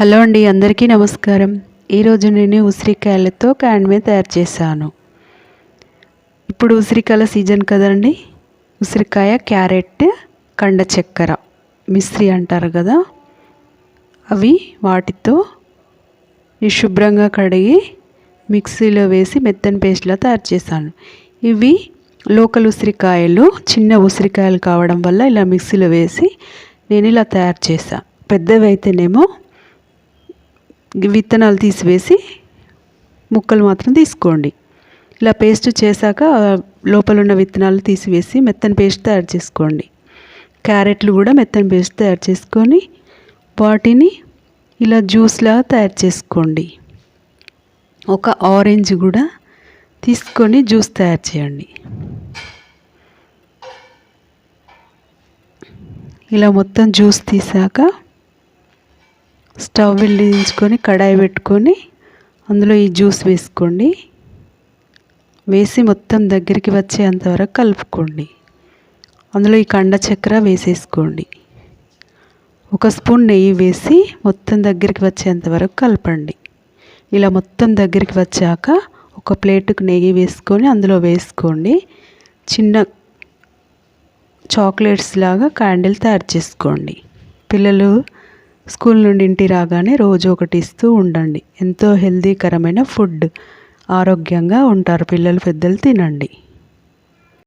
Hello అండి అందరికీ నమస్కారం. ఈరోజు నేను ఉసిరికాయలతో క్యాండ్మే తయారు చేశాను. ఇప్పుడు ఉసిరికాయల సీజన్ కదండి. ఉసిరికాయ క్యారెట్ కండ చక్కెర మిశ్రి అంటారు కదా. అవి వాటితో నిశుభ్రంగా శుభ్రంగా కడిగి మిక్సీలో వేసి మెత్తని పేస్ట్లా తయారు చేశాను. ఇవి లోకల్ ఉసిరికాయలు చిన్న ఉసిరికాయలు కావడం వల్ల ఇలా మిక్సీలో వేసి నేను ఇలా తయారు చేశాను పెద్దవి అయితేనేమో విత్తనాలు తీసివేసి ముక్కలు మాత్రం తీసుకోండి. ఇలా పేస్ట్ చేశాక లోపల ఉన్న విత్తనాలు తీసివేసి మెత్తని పేస్ట్ తయారు చేసుకోండి. క్యారెట్లు కూడా మెత్తని పేస్ట్ తయారు చేసుకొని వాటిని ఇలా జ్యూస్లా తయారు చేసుకోండి. ఒక ఆరెంజ్ కూడా తీసుకొని జ్యూస్ తయారు చేయండి. ఇలా మొత్తం జ్యూస్ తీసాక స్టవ్ వెలిగించుకొని కడాయి పెట్టుకొని అందులో ఈ జ్యూస్ వేసుకోండి. వేసి మొత్తం దగ్గరికి వచ్చేంత వరకు కలుపుకోండి. అందులో ఈ కండ చక్కెర వేసేసుకోండి. ఒక స్పూన్ నెయ్యి వేసి మొత్తం దగ్గరికి వచ్చేంత వరకు కలపండి. ఇలా మొత్తం దగ్గరికి వచ్చాక ఒక ప్లేటుకు నెయ్యి వేసుకొని అందులో వేసుకోండి. చిన్న చాక్లెట్స్ లాగా క్యాండిల్ తయారు చేసుకోండి. పిల్లలు స్కూల్ నుండి ఇంటి రాగానే రోజు ఒకటి ఇస్తూ ఉండండి. ఎంతో హెల్దీకరమైన ఫుడ్. ఆరోగ్యంగా ఉంటారు పిల్లలు పెద్దలు తినండి.